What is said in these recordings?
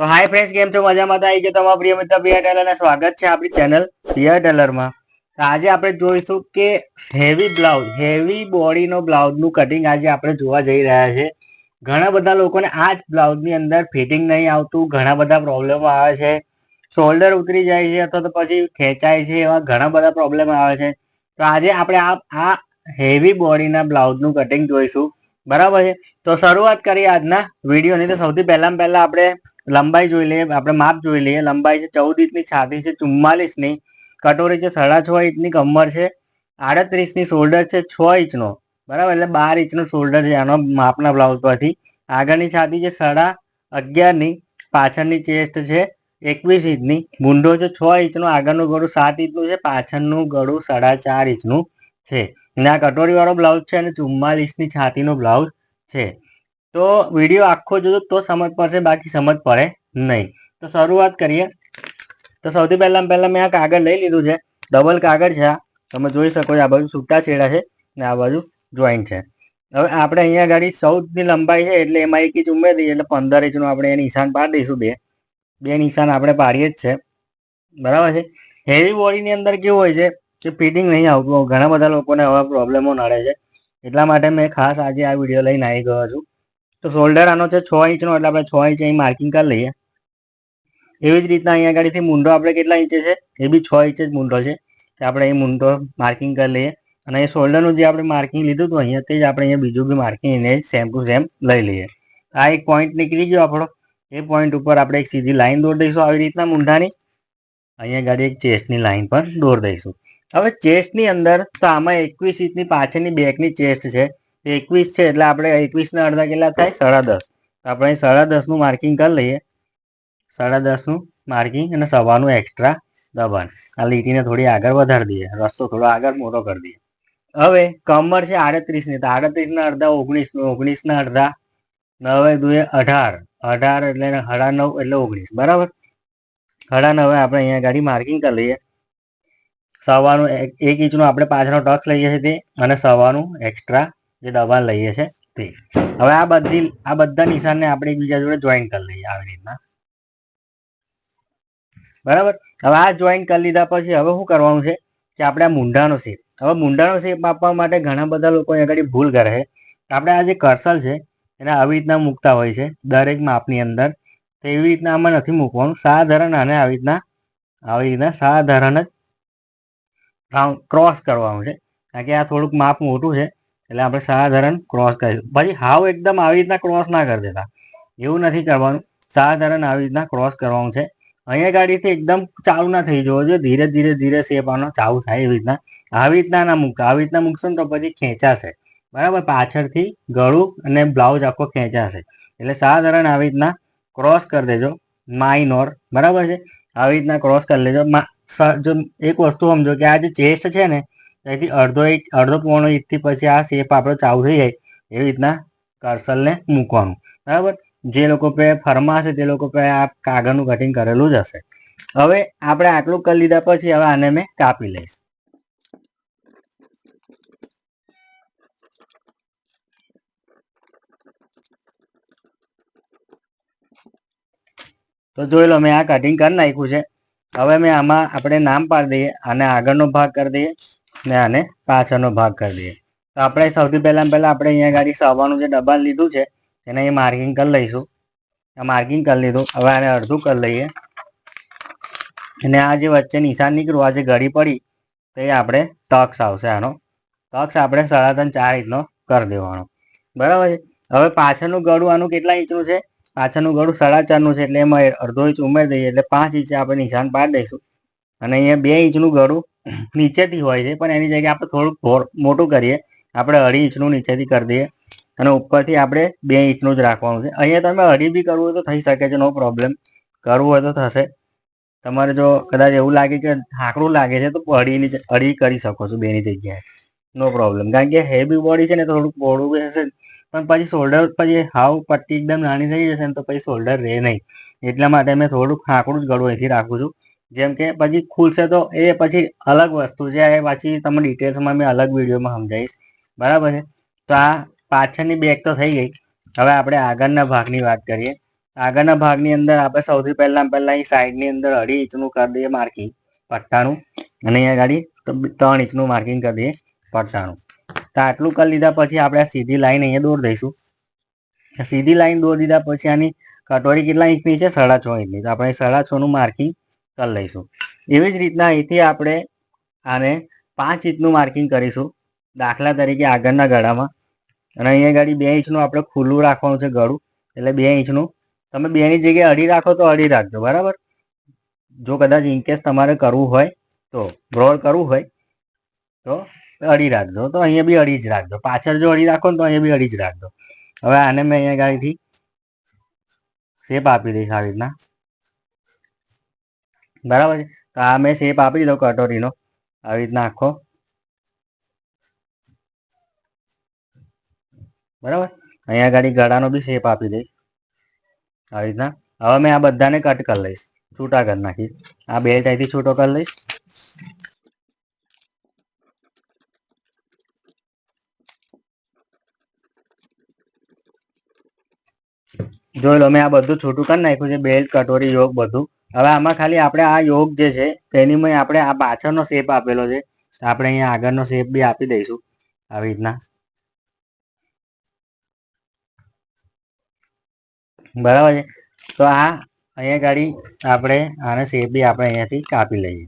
તો hi friends કેમ છો? મજામાં થાય ગયો તમારા પ્રિય મિત્ર પિયર ટેલર સ્વાગત છે આપણી ચેનલ પિયર ટેલરમાં તો આજે આપણે જોઈશું કે હેવી બ્લાઉઝ હેવી બોડીનો બ્લાઉઝનું કટિંગ આજે આપણે જોવા જઈ રહ્યા છે. ઘણા બધા લોકોને આ જ બ્લાઉઝની અંદર ફિટિંગ નહીં આવતું, ઘણા બધા પ્રોબ્લેમ આવે છે. શોલ્ડર ઉતરી જાય છે અથવા તો પછી ખેંચાય છે એવા ઘણા બધા પ્રોબ્લેમ આવે છે. તો આજે આપણે આ હેવી બોડીના બ્લાઉઝનું કટિંગ જોઈશું. બરાબર છે? તો શરૂઆત કરીએ આજના વિડીયોની. તો સૌથી પહેલાં પહેલાં આપણે લંબાઈ જોઈ લઈએ. આપણે માપ જોઈ લઈએ. લંબાઈ છે ચૌદ ઇંચની છાતી છે ચુમ્માલીસની, કટોરી છે સાડા છ ઇંચની, કમર છે આડત્રીસની, શોલ્ડર છે છ ઇંચનો. બરાબર? એટલે બાર ઇંચનો શોલ્ડર છે આનો માપના બ્લાઉઝ પરથી. આગળની છાતી છે સાડા અગિયારની, પાછળની ચેસ્ટ છે એકવીસ ઇંચની. મૂંઢો છે છ ઇંચનો. આગળનું ગળું સાત ઇંચનું છે. પાછળનું ગળું સાડા ચાર ઇંચનું છે. અને આ કટોરીવાળો બ્લાઉઝ છે અને ચુમ્માલીસની છાતીનો બ્લાઉઝ છે. તો વીડિયો આખો જોજો, તો સમજ પડશે, બાકી સમજ પડે નહીં. તો શરૂઆત કરીએ. તો સૌથી પહેલાં પહેલાં મેં આ કાગળ લઈ લીધું છે. ડબલ કાગળ છે આ. તમે જોઈ શકો છો, આ બાજુ છૂટા છેડા છે ને આ બાજુ જોઈન્ટ છે. હવે આપણે અહીંયા ગાડી ચૌદની લંબાઈ છે એટલે એમાં એક ઇંચ ઉમેરી દઈએ એટલે પંદર ઇંચનું આપણે એ નિશાન પાડી દઈશું બે. બે નિશાન આપણે પાડીએ જ છે. બરાબર છે? હેવી બોડીની અંદર કેવું હોય છે? કે ફિટિંગ નહીં આવતું. ઘણા બધા લોકોને આવા પ્રોબ્લેમો નડે છે. એટલા માટે મેં ખાસ આજે આ વીડિયો લઈને આવી ગયો છું. તો શોલ્ડર આનો છે છ ઇંચનો એટલે આપણે છ ઇંચ અહીં માર્કિંગ કરી લઈએ. એવી જ રીતના અહીંયા ગાડીથી મૂંઢો આપણે કેટલા ઇંચે છે? એ બી છ ઇંચે જ મૂંઢો છે. કે આપણે અહીં મૂંઢો માર્કિંગ કરી લઈએ. અને એ શોલ્ડરનું જે આપણે માર્કિંગ લીધું હતું અહીંયા, તે જ આપણે અહીંયા બીજું બી માર્કિંગ એને સેમ ટુ સેમ લઈ લઈએ. આ એક પોઈન્ટ નીકળી ગયો આપણો. એ પોઈન્ટ ઉપર આપણે એક સીધી લાઈન દોર દઈશું આવી રીતના મૂંઢાની અહીંયા ગાડી એક ચેસ્ટની લાઈન પર દોર દઈશું. હવે ચેસ્ટની અંદર તો આમાં એકવીસ ઇંચની પાછળની બેકની ચેસ્ટ છે. એકવીસ છે એટલે આપણે એકવીસના અડધા કેટલા થાય? સાડા દસ. તો આપણે સાડા દસનું માર્કિંગ કરી લઈએ. સાડા દસનું માર્કિંગ અને સવાનું એક્સ્ટ્રા દબાણ. આ લીટીને થોડી આગળ વધારી દઈએ. રસ્તો થોડો આગળ મોટો કરી દઈએ. હવે કમર છે આડત્રીસની. તો આડત્રીસના અડધા, ઓગણીસ, ઓગણીસના અડધા. નવે દુએ અઢાર. અઢાર એટલે હડા નવ એટલે ઓગણીસ. બરાબર? હડા નવે આપણે અહીંયા ગાડી માર્કિંગ કરી લઈએ. સવાનું એક ઇંચનું આપણે પાછળનો ટક્સ લઈએ છીએ તે, અને સવાનું એક્સ્ટ્રા જે દબાણ લઈએ છીએ તે. હવે આ બધી, આ બધા નિશાનને આપણે એકબીજા જોડે જોઈન કરી લઈએ આવી રીતના. બરાબર? હવે આ જોઈન કરી લીધા પછી હવે શું કરવાનું છે? કે આપણે આ મૂંઢાનો શેપ હવે મૂંઢાનો શેપ આપવા માટે ઘણા બધા લોકો આગળ ભૂલ કરે છે. આપણે આ જે કર્સલ છે, એને આવી રીતના મૂકતા હોય છે, દરેક માપની અંદર. તો એવી રીતના આમાં નથી મૂકવાનું. સાધારણ આને આવી રીતના આવી રીતના સાધારણ જ રાઉન્ડ ક્રોસ કરવાનું છે. કારણ કે આ થોડુંક માપ મોટું છે, એટલે આપણે સાધારણ ક્રોસ કરીશું. પછી હાવ એકદમ આવી રીતના ક્રોસ ના કરી દેતા. એવું નથી કરવાનું. સાધારણ આવી રીતના ક્રોસ કરવાનું છે. અહીંયા ગાડીથી એકદમ ચાલુ ના થઈ જવો જોઈએ. ધીરે ધીરે ધીરે શેપ આનો ચાલુ થાય એવી રીતના. આવી રીતના ના મૂકતા આવી રીતના મૂકશો ને તો પછી ખેંચાશે. બરાબર? પાછળથી ગળું અને બ્લાઉઝ આખો ખેંચાશે. એટલે સાધારણ આવી રીતના ક્રોસ કરી દેજો. માઇનોર બરાબર છે? આવી રીતના ક્રોસ કરી લેજો. જો એક વસ્તુ સમજો કે આ જે ચેસ્ટ છે ને, એથી અડધો એક, અડધો પોણો ઇંચથી પછી આ શેપ આપણો ચાલુ થઈ જાય, એવી રીતના કર્સલને મૂકવાનું. બરાબર? જે લોકો પે ફરમા હશે, તે લોકો પે આ કાગળનું કટિંગ કરેલું જ હશે. હવે આપણે આટલું કરી લીધા પછી હવે આને મેં કાપી લઈશ. તો જોઈ લો મેં આ કટિંગ કરી નાખ્યું છે. હવે મેં આમાં આપણે નામ પાડી દઈએ, આને આગળનો ભાગ કરી દઈએ, ને આને પાછળનો ભાગ કરી દઈએ. તો આપણે સૌથી પહેલાં પહેલાં આપણે અહીંયા ગાડી સવાનું જે ડબ્બા લીધું છે એને અહીં માર્કિંગ કરી લઈશું. આ માર્કિંગ કરી લીધું. હવે આને અડધું કરી લઈએ. અને આ જે વચ્ચે નિશાન નીકળ્યું આ જે ઘડી પડી, તો આપણે ટક્સ આવશે આનો. ટક્સ આપણે સાડા ત્રણ ચાર ઇંચનો કરી દેવાનો. બરાબર છે? હવે પાછળનું ગળું આનું કેટલા ઇંચનું છે? પાછળનું ગળું સાડા ચારનું છે એટલે એમાં અડધો ઇંચ ઉમેરી દઈએ એટલે પાંચ ઇંચે આપણે નિશાન પાડી દઈશું. અને અહીંયા બે ઇંચનું ગળું નીચેથી હોય છે, પણ એની જગ્યાએ આપણે થોડુંક મોટું કરીએ. આપણે અઢી ઇંચનું નીચેથી કરી દઈએ અને ઉપરથી આપણે બે ઇંચનું જ રાખવાનું છે. અહીંયા તમે અઢી બી કરવું હોય તો થઈ શકે છે નો પ્રોબ્લેમ કરવું હોય તો થશે. તમારે જો કદાચ એવું લાગે કે ઠાકડું લાગે છે, તો અઢીની અઢી કરી શકો છો બેની જગ્યાએ. નો પ્રોબ્લેમ કારણ કે હેવી બોડી છે ને, થોડુંક બોડું હશે પણ પછી શોલ્ડર પછી હાવ પટ્ટી એકદમ નાની થઈ જશે ને તો પછી શોલ્ડર રહે નહીં. એટલા માટે મેં થોડુંક હાંકડું જ ગળું અહીંથી રાખું છું. જેમ કે પછી ખુલશે તો એ પછી અલગ વસ્તુ છે. એ પછી તમને ડિટેલ્સમાં મેં અલગ વિડીયોમાં સમજાવીશ. બરાબર છે? તો આ પાછળની બેગ તો થઈ ગઈ. હવે આપણે આગળના ભાગની વાત કરીએ. આગળના ભાગની અંદર આપણે સૌથી પહેલા પહેલા અહીં સાઈડની અંદર અઢી ઇંચનું કરી દઈએ માર્કિંગ પટ્ટાનું અને અહીંયા ગાડી ત્રણ ઇંચનું માર્કિંગ કરી દઈએ. પટ્ટાનું તો આટલું કરી લીધા પછી આપણે સીધી લાઈન અહીંયા દોરી દઈશું. સીધી લાઈન દોરી દીધા પછી આની કટોરી કેટલા ઇંચની છે? સાડા છ ઇંચની. તો આપણે સાડા છનું માર્કિંગ કરી લઈશું. એવી જ રીતના અહીંથી આપણે આને પાંચ ઇંચનું માર્કિંગ કરીશું. દાખલા તરીકે આગળના ગળામાં. અને અહીંયા ગાડી બે ઇંચનું આપણે ખુલ્લું રાખવાનું છે ગળું. એટલે બે ઇંચનું. તમે બેની જગ્યાએ અઢી રાખો તો અઢી રાખજો. બરાબર? જો કદાચ ઇનકેસ તમારે કરવું હોય તો. બ્રોડ કરવું હોય તો અડી રાખજો. તો અહીંયા બી અડી જ રાખજો. પાછળ જો અડી રાખો ને તો અહીંયા બી અડી જ રાખજો. હવે આને મેં અહીંયા ગાડીથી શેપ આપી દઈશ આવી રીતના. બરાબર છે? તો આ મેં શેપ આપી દીધો કટોરીનો. આવી રીતના આખો. બરાબર? અહીંયા ગાડી ગળાનો બી શેપ આપી દઈશ. આવી રીતના. હવે મેં આ બધાને કટ કરી લઈશ. છૂટા કરી નાખીશ. આ બે ટાઈપથી છૂટો કરી લઈશ. જોઈ લો, મેં આ બધું છૂટું કરી નાખ્યું છે, બેલ્ટ, કટોરી, યોગ બધું. હવે આમાં ખાલી આપણે આ યોગ જે છે તેનીમાં આપણે આ પાછળનો શેપ આપેલો છે. આપણે અહીંયા આગળનો શેપ બી આપી દઈશું, આવી રીતના. બરાબર છે? તો આ અહીંયા ગાડી આપણે, આને શેપ બી આપણે અહીંયાથી કાપી લઈએ.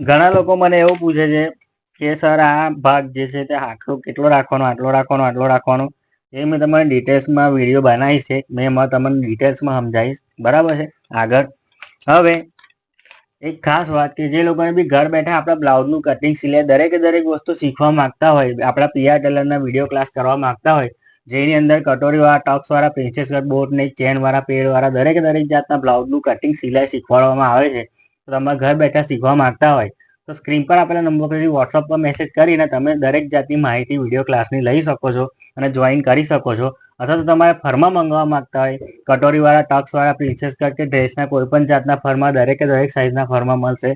ઘણા લોકો મને એવું પૂછે છે કે, સર, આ ભાગ જે છે તે આટલો કેટલો રાખવાનો, આટલો રાખવાનો આટલો રાખવાનો? એ મેં તમને ડિટેલ્સમાં વીડિયો બનાવીશ છે. મેં એમાં તમને ડિટેલ્સમાં સમજાવીશ. બરાબર છે? આગળ. હવે, એક ખાસ વાત કે, જે લોકોને બી ઘર બેઠા આપણા બ્લાઉઝનું કટિંગ સિલાઈ દરેકે દરેક વસ્તુ શીખવા માંગતા હોય, આપણા પીઆર ટેલરના વીડિયો ક્લાસ કરવા માંગતા હોય, જેની અંદર કટોરીવાળા ટક્સવાળા પ્રિન્સેસ કટ બોટ ને ચેનવાળા, પેડવાળા દરેકે દરેક જાતના બ્લાઉઝનું કટિંગ સિલાઈ શીખવાડવામાં આવે છે. તો તમે ઘર બેઠા શીખવા માંગતા હોય, તો સ્ક્રીન પર આપેલા નંબર પરથી વોટ્સઅપ પર મેસેજ કરીને તમે દરેક જાતની માહિતી વીડિયો ક્લાસની લઈ શકો છો અને જોઈન કરી શકો છો. અથવા તો તમારે ફર્મા મંગાવવા માંગતા હોય, કટોરીવાળા ટક્સવાળા પ્રિન્સેસ કટ કે ડ્રેસના કોઈ પણ જાતના ફર્મા દરેકે દરેક સાઇઝના ફર્મા મળશે.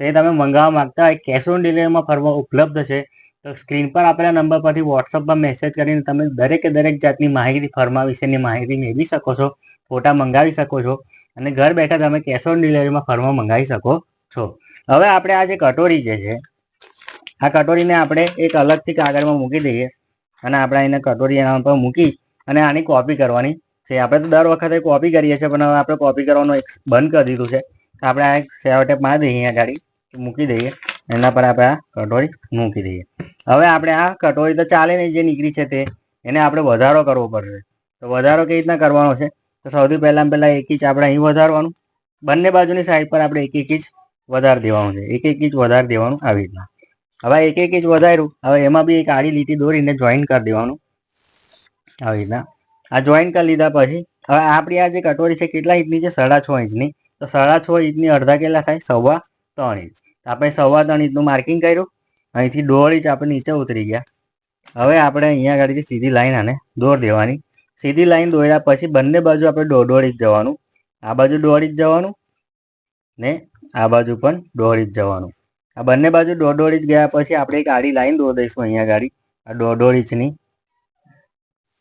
તો તમે મંગાવવા માંગતા હોય કેશ ઓન ડિલિવરીમાં ફરમાં ઉપલબ્ધ છે. તો સ્ક્રીન પર આપેલા નંબર પરથી વોટ્સઅપમાં મેસેજ કરીને તમે દરેકે દરેક જાતની માહિતી ફર્મા વિશેની માહિતી મેળવી શકો છો, ફોટા મંગાવી શકો છો. અને ઘર બેઠા તમે કેશ ઓન ડિલિવરીમાં ફર્મા મંગાવી શકો છો. હવે આપણે આ જે કટોરી જે છે, આ કટોરીને આપણે એક અલગથી કાગળમાં મૂકી દઈએ અને આપણે એને કટોરી એના પર મૂકી અને આની કોપી કરવાની છે. આપણે તો દર વખતે કોપી કરીએ છીએ, પણ હવે આપણે કોપી કરવાનું એક બંધ કરી દીધું છે. આપણે આ સેવટેપ મારી દઈએ અહીંયા ગાડી મૂકી દઈએ. એના પર આપણે આ કટોરી મૂકી દઈએ. હવે આપણે આ કટોરી તો ચાલે નહીં, જે નીકળી છે તે, એને આપણે વધારો કરવો પડશે. તો વધારો કેવી રીતના કરવાનો છે? તો સૌથી પહેલાં પહેલાં એક ઇંચ આપણે અહીં વધારવાનું. બંને બાજુની સાઈડ પર આપણે એક એક ઇંચ વધાર દેવાનું છે. એક એક ઇંચ વધારે દેવાનું આવી રીતના. હવે એક એક ઇંચ વધાર્યું. હવે એમાં બી એક આડી લીટી દોરીને જોઈન કરી દેવાનું. આવી રીતના. આ જોઈન કરી લીધા પછી, હવે આપણી આ જે કટોરી છે, કેટલા ઇંચની છે? સાડા છ ઇંચની. તો સાડા છ ઇંચની અડધા કેટલા થાય? સવા ત્રણ ઇંચ. આપણે સવા ત્રણ ઇંચનું માર્કિંગ કર્યું. અહીંથી દોઢ ઇંચ આપણે નીચે ઉતરી ગયા. હવે આપણે અહીંયા આગળથી સીધી લાઈન આને દોર દેવાની સીધી લાઈન દોર્યા પછી બંને બાજુ આપણે દોડી જ જવાનું. આ બાજુ દોડી જ જવાનું ને આ બાજુ પણ દોડી જ જવાનું. આ બંને બાજુ દોડોળી જ ગયા પછી આપણે એક આડી લાઈન દોર દઈશું અહીંયા ગાડી. આ દોઢ જની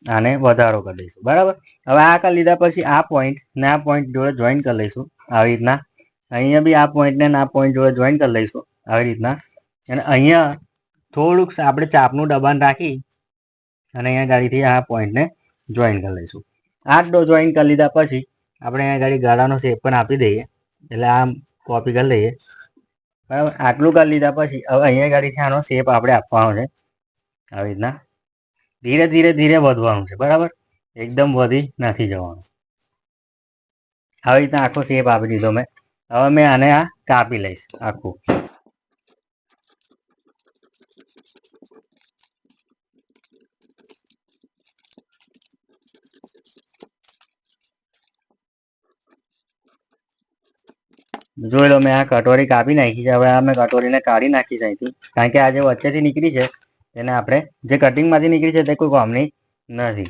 આને વધારો કરી દઈશું. બરાબર? હવે આ કરી લીધા પછી આ પોઈન્ટ ને આ પોઈન્ટ જોડે જોઈન કરી લઈશું. આવી રીતના. અહીંયા બી આ પોઈન્ટ ને આ પોઈન્ટ જોડે જોઈન કરી લઈશું. આવી રીતના. અને અહીંયા થોડુંક આપણે ચાપનું દબાણ રાખી અને અહીંયા ગાડીથી આ પોઈન્ટને જોઈન કરી લઈશું. આઠ ડો જોઈન કરી લીધા પછી આપણે અહીંયા ગાડી ગાળાનો શેપ પણ આપી દઈએ. એટલે આમ કોપી કરી લઈએ. બરાબર? આટલું કરી લીધા પછી હવે અહીંયા ગાડીથી આનો શેપ આપણે આપવાનો છે. આવી રીતના. ધીરે ધીરે ધીરે વધવાનું છે. બરાબર? એકદમ વધી નથી જવાનું. આવી રીતના આખો શેપ આપી દીધો મેં. હવે મેં આને આ કાપી લઈશ, આખું. જોઈ લો, મેં આ કટોરી કાપી નાખી છે. હવે આ મેં કટોરીને કાઢી નાખી છે અહીંથી. કારણ કે આ જે વચ્ચેથી નીકળી છે, એને આપણે જે કટિંગમાંથી નીકળી છે તે કોઈ કામની નથી.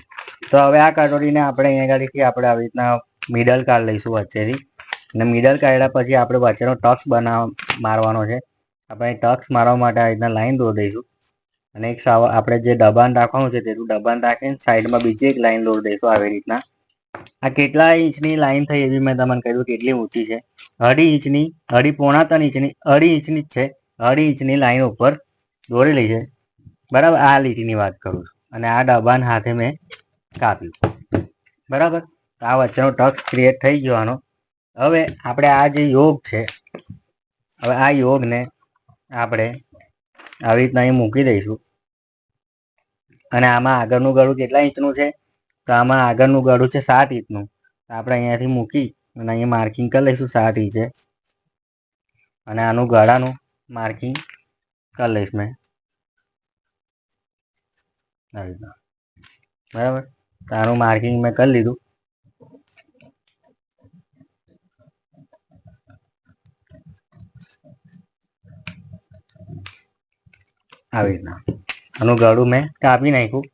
તો હવે આ કટોરીને આપણે અહીંયા ગાડીથી આપણે આવી રીતના મિડલ કાઢ લઈશું વચ્ચેથી. અને મિડલ કાઢ્યા પછી આપણે વચ્ચેનો ટક્સ બનાવ મારવાનો છે. આપણે ટક્સ મારવા માટે આ રીતના લાઈન દોરી દઈશું. અને એક સાવ આપણે જે દબાણ રાખવાનું છે તેટલું દબાણ રાખીને સાઈડમાં બીજી એક લાઈન દોરી દઈશું આવી રીતના. આ કેટલા ઇંચની લાઈન થઈ એવી મેં તમને કહ્યું, કેટલી ઊંચી છે? અઢી ઇંચની, અઢી પોણા ત્રણ ઇંચની, અઢી ઇંચની જ છે. અઢી ઇંચની લાઈન ઉપર દોરેલી છે. બરાબર? આ લીટીની વાત કરું છું. અને આ ડબ્બાને હાથે મેં કાપ્યું. બરાબર? આ વચ્ચેનો ટક્સ ક્રિએટ થઈ ગયો હવે આપણે આ જે યોગ છે, હવે આ યોગને આપણે આવી રીતના અહીં મૂકી દઈશું. અને આમાં આગળનું ગળું કેટલા ઇંચનું છે? તો આમાં આગળનું ગળું છે સાત ઇંચનું. તો આપણે અહીંયાથી મૂકી અને અહીંયા માર્કિંગ કરી લઈશું સાત ઇંચે. અને આનું ગળાનું માર્કિંગ કરી લઈશ મેં. બરાબર? તો આનું માર્કિંગ મેં કરી લીધું. આવી રીતના આનું ગળું મેં કાપી નાખ્યું.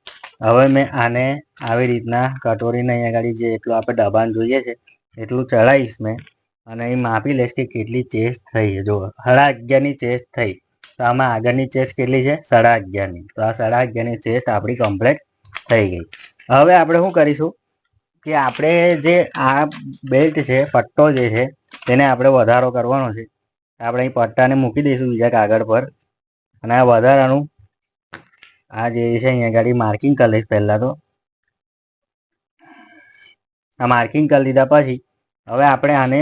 હવે મેં આને આવી રીતના કટોરીને અહીંયા આગળ જે એટલું આપણે દબાણ જોઈએ છે, એટલું ચડાવીશ મેં. અને અહીં માપી લઈશ કે કેટલી ચેસ્ટ થઈ જો સાડા અગિયારની ચેસ્ટ થઈ, તો આમાં આગળની ચેસ્ટ કેટલી છે? સાડા અગિયારની. તો આ સાડા અગિયારની ચેસ્ટ આપણી કમ્પ્લીટ થઈ ગઈ. હવે આપણે શું કરીશું કે આપણે જે આ બેલ્ટ છે, પટ્ટો જે છે, તેને આપણે વધારો કરવાનો છે. આપણે અહીં પટ્ટાને મૂકી દઈશું બીજા કાગળ પર. અને આ વધારાનું આ જે છે અહીંયા ગાડી માર્કિંગ કરી લઈશ પહેલાં તો. આ માર્કિંગ કરી લીધા પછી હવે આપણે આને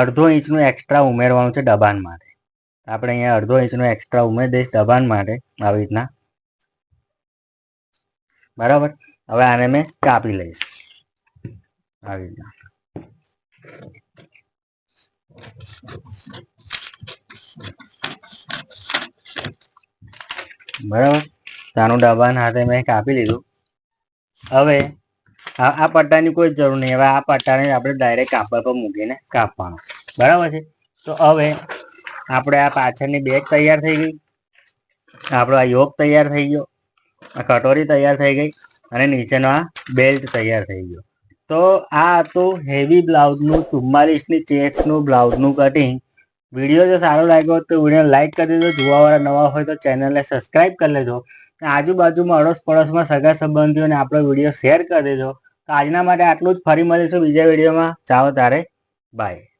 અડધો ઇંચનું એક્સ્ટ્રા ઉમેરવાનું છે દબાણ માટે. આપણે અહીંયા અડધો ઇંચનું એક્સ્ટ્રા ઉમેરી દઈશ દબાણ માટે આવી રીતના. બરાબર? હવે આને મેં કાપી લઈશ. આવી રીતના. બરાબર? આનું ડબ્બાના હાથે મેં કાપી લીધું. હવે આ પટ્ટાની કોઈ જરૂર નહીં. હવે આ પટ્ટાને આપણે ડાયરેક્ટ કાપડ પર મૂકીને કાપવાનો. બરાબર છે? તો હવે આપણે આ પાછળની બેગ તૈયાર થઈ ગઈ. આપણો આ યોગ તૈયાર થઈ ગયો. આ કટોરી તૈયાર થઈ ગઈ અને નીચેનો આ બેલ્ટ તૈયાર થઈ ગયો. તો આ હતું હેવી બ્લાઉઝનું ચુમ્માલીસની ચેક્સનું બ્લાઉઝનું કટિંગ વીડિયો જો સારો લાગ્યો તો વીડિયો લાઇક કરી દેજો. જોવાવાળા નવા હોય તો ચેનલને સબસ્ક્રાઈબ કરી લેજો. આજુબાજુમાં અડોશ પડોશમાં સગા સંબંધીઓને આપણો વીડિયો શેર કરી દેજો. તો આજના માટે આટલું જ. ફરી મળીશું બીજા વિડીયોમાં. ચાલો તારે. બાય